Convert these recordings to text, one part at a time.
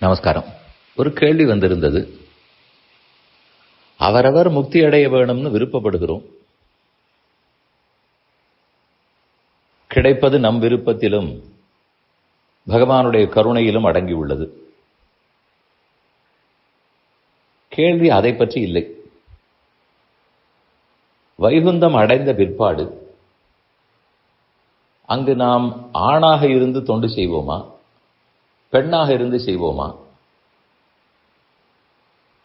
நமஸ்காரம். ஒரு கேள்வி வந்திருந்தது. அவரவர் முக்தி அடைய வேணும்னு விருப்பப்படுகிறோம். கிடைப்பது நம் விருப்பத்திலும் பகவானுடைய கருணையிலும் அடங்கியுள்ளது கேள்வி அதை பற்றி இல்லை. வைகுந்தம் அடைந்த பிற்பாடு அங்கு நாம் ஆணாக இருந்து தொண்டு செய்வோமா? பெண்ணாக இருந்து செய்வோமா?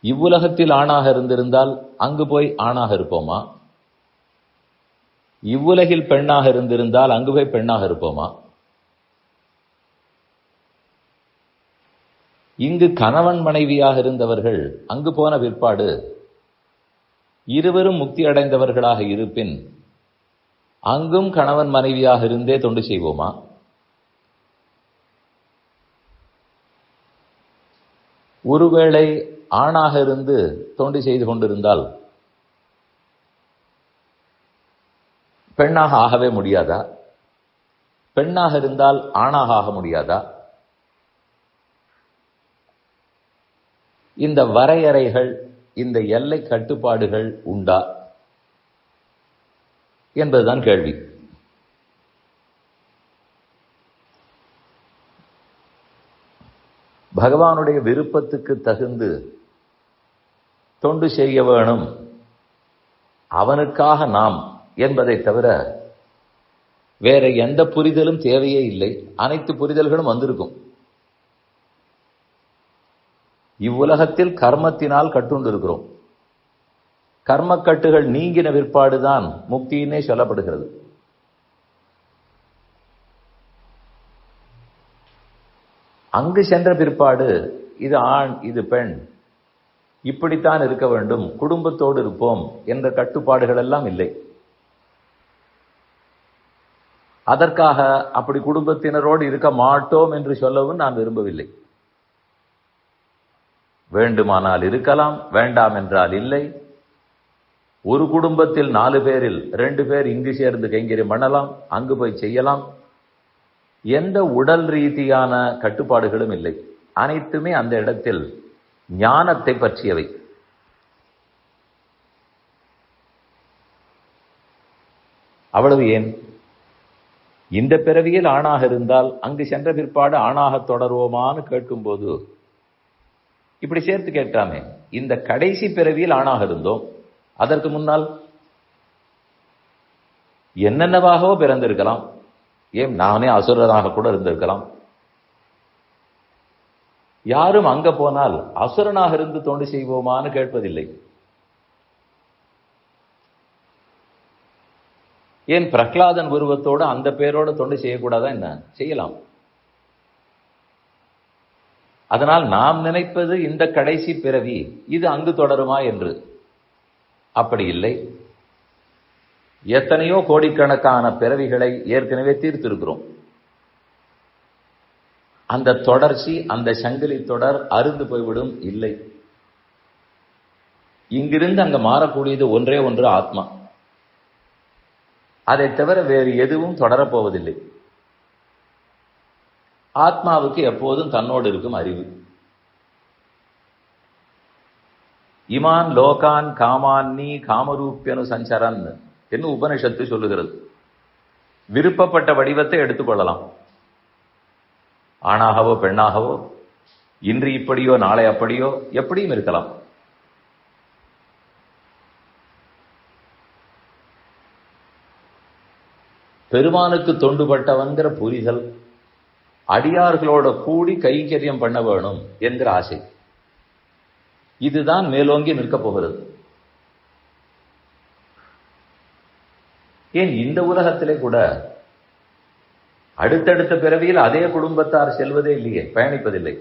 இவ்வுலகத்தில் ஆணாக இருந்திருந்தால் அங்கு போய் ஆணாக இருப்போமா? இவ்வுலகில் பெண்ணாக இருந்திருந்தால் அங்கு போய் பெண்ணாக இருப்போமா? இங்கு கணவன் மனைவியாக இருந்தவர்கள் அங்கு போன பிற்பாடு இருவரும் முக்தி அடைந்தவர்களாக இருப்பின் அங்கும் கணவன் மனைவியாக இருந்தே தொண்டு செய்வோமா? ஒருவேளை ஆணாக இருந்து தோண்டி செய்து கொண்டிருந்தால் பெண்ணாக ஆகவே முடியாதா? பெண்ணாக இருந்தால் ஆணாக ஆக முடியாதா? இந்த வரையறைகள் இந்த எல்லை கட்டுப்பாடுகள் உண்டா? என்பதுதான் கேள்வி. பகவானுடைய விருப்பத்துக்கு தகுந்து தொண்டு செய்ய வேணும். அவனுக்காக நாம் என்பதை தவிர வேற எந்த புரிதலும் தேவையே இல்லை. அனைத்து புரிதல்களும் வந்திருக்கும். இவ்வுலகத்தில் கர்மத்தினால் கட்டுண்டு இருக்கிறோம் கர்மக்கட்டுகள் நீங்கின விற்பாடுதான் முக்தியினே சொல்லப்படுகிறது. அங்கு சென்ற பிற்பாடு இது ஆண் இது பெண். இப்படித்தான் இருக்க வேண்டும். குடும்பத்தோடு இருப்போம் என்ற கட்டுப்பாடுகள் எல்லாம் இல்லை. அதற்காக அப்படி குடும்பத்தினரோடு இருக்க மாட்டோம் என்று சொல்லவும் நான் விரும்பவில்லை. வேண்டுமானால் இருக்கலாம் வேண்டாம் என்றால் இல்லை. ஒரு குடும்பத்தில் நாலு பேரில் ரெண்டு பேர் இங்கு சேர்ந்து கைங்கரியம் பண்ணலாம் அங்கு போய் செய்யலாம். எந்த உடல் ரீதியான கட்டுப்பாடுகளும் இல்லை. அனைத்துமே அந்த இடத்தில் ஞானத்தை பற்றியவை. அவ்வளவு ஏன்? இந்த பிறவியில் ஆணாக இருந்தால் அங்கு சென்ற பிற்பாடு ஆணாக தொடருவோமான்னு கேட்கும்போது இப்படி சேர்த்து கேட்டாமே இந்த கடைசி பிறவியில் ஆணாக இருந்தோம் அதற்கு முன்னால் என்னென்னவாகவோ பிறந்திருக்கலாம். ஏன் நானே அசுரனாக கூட இருந்திருக்கலாம்? யாரும் அங்க போனால் அசுரனாக இருந்து தொண்டு செய்வோமான்னு கேட்பதில்லை. ஏன் பிரகலாதன் உருவத்தோடு அந்த பேரோட தொண்டு செய்யக்கூடாதா என்ன? செய்யலாம். அதனால் நாம் நினைப்பது இந்த கடைசி பிறவி இது அங்கு தொடருமா என்று. அப்படி இல்லை. எத்தனையோ கோடிக்கணக்கான பிறவிகளை ஏற்கனவே தீர்த்திருக்கிறோம். அந்த தொடர்ச்சி அந்த சங்கிலி தொடர் அருந்து போய்விடும் இல்லை. இங்கிருந்து அங்க மாறக்கூடியது ஒன்றே ஒன்று ஆத்மா. அதை தவிர வேறு எதுவும் தொடரப்போவதில்லை. ஆத்மாவுக்கு எப்போதும் தன்னோடு இருக்கும் அறிவு. இமான் லோகான் காமான்னி காமரூப்பியனு சஞ்சரன் என்று உபனிஷத்து சொல்லுகிறது. விருப்பப்பட்ட வடிவத்தை எடுத்துக்கொள்ளலாம் ஆணாகவோ பெண்ணாகவோ இன்று இப்படியோ நாளை அப்படியோ எப்படியும் இருக்கலாம். பெருமானுக்கு தொண்டுபட்டவன்கிற புரிதல் அடியார்களோட கூடி கைங்கரியம் பண்ண வேணும் என்கிற ஆசை. இதுதான் மேலோங்கி நிற்கப் போகிறது. ஏன் இந்த உலகத்திலே கூட அடுத்தடுத்த பிறவியில் அதே குடும்பத்தார் செல்வதே இல்லையே பயணிப்பதில்லை.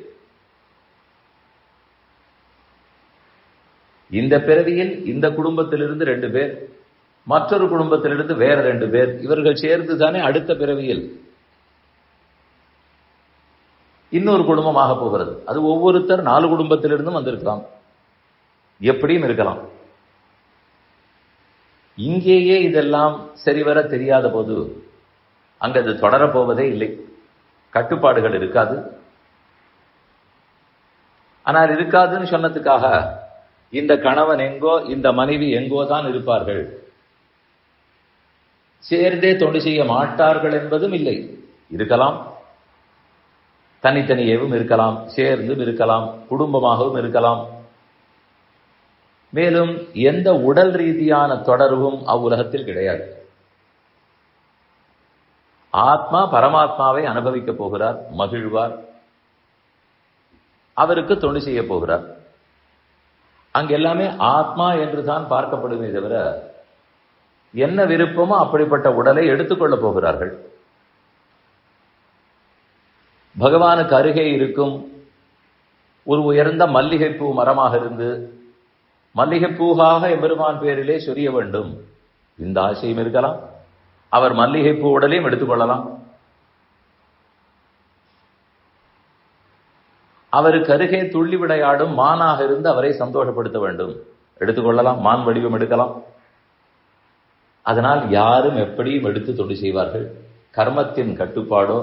இந்த பிறவியில் இந்த குடும்பத்திலிருந்து ரெண்டு பேர் மற்றொரு குடும்பத்திலிருந்து வேற ரெண்டு பேர் இவர்கள் சேர்ந்து தானே அடுத்த பிறவியில் இன்னொரு குடும்பமாக போகிறது. அது ஒவ்வொருத்தர் நாலு குடும்பத்திலிருந்தும் வந்திருக்கலாம். எப்படியும் இருக்கலாம். இங்கேயே இதெல்லாம் சரிவர தெரியாத போது அங்கு அது தொடரப்போவதே இல்லை. கட்டுப்பாடுகள் இருக்காது. ஆனால் இருக்காதுன்னு சொன்னதுக்காக இந்த கணவன் எங்கோ இந்த மனைவி எங்கோ தான் இருப்பார்கள். சேர்ந்தே தொண்டு செய்ய மாட்டார்கள் என்பதும் இல்லை. இருக்கலாம். தனித்தனியவும் இருக்கலாம். சேர்ந்தும் இருக்கலாம். குடும்பமாகவும் இருக்கலாம். மேலும் எந்த உடல் ரீதியான தொடர்பும் அவ்வுலகத்தில் கிடையாது. ஆத்மா பரமாத்மாவை அனுபவிக்க போகிறார் மகிழ்வார். அவருக்கு தொண்டு செய்ய போகிறார். அங்க எல்லாமே ஆத்மா என்று தான் பார்க்கப்படுமே தவிர என்ன விருப்பமோ அப்படிப்பட்ட உடலை எடுத்துக்கொள்ளப் போகிறார்கள். பகவானுக்கு அருகே இருக்கும் ஒரு உயர்ந்த மல்லிகைப்பூ மரமாக இருந்து மல்லிகைப்பூவாக எம்பெருமான் பேரிலே சொரிய வேண்டும். இந்த ஆசையும் இருக்கலாம். அவர் மல்லிகைப்பூ உடலையும் எடுத்துக்கொள்ளலாம் அவருக்கு அருகே துள்ளி விளையாடும் மானாக இருந்து அவரை சந்தோஷப்படுத்த வேண்டும். எடுத்துக்கொள்ளலாம் மான் வடிவம் எடுக்கலாம். அதனால் யாரும் எப்படியும் எடுத்து தொண்டு செய்வார்கள். கர்மத்தின் கட்டுப்பாடோ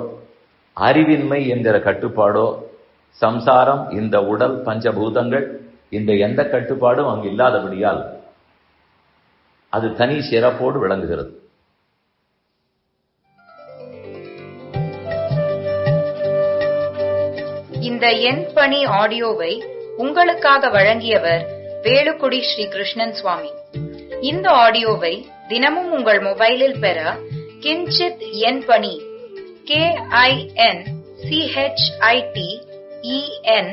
அறிவின்மை என்கிற கட்டுப்பாடோ சம்சாரம் இந்த உடல் பஞ்சபூதங்கள் இந்த எந்த கட்டுப்பாடும் அங்கு இல்லாதபடியால் அது தனி சிறப்போடு விளங்குகிறது. இந்த எண் பணி ஆடியோவை உங்களுக்காக வழங்கியவர் வேலுக்குடி ஸ்ரீ கிருஷ்ணன் சுவாமி. இந்த ஆடியோவை தினமும் உங்கள் மொபைலில் பெற கிஞ்சித் எண் பணி கே ஐ என் சிஹெச்ஐடி இஎன்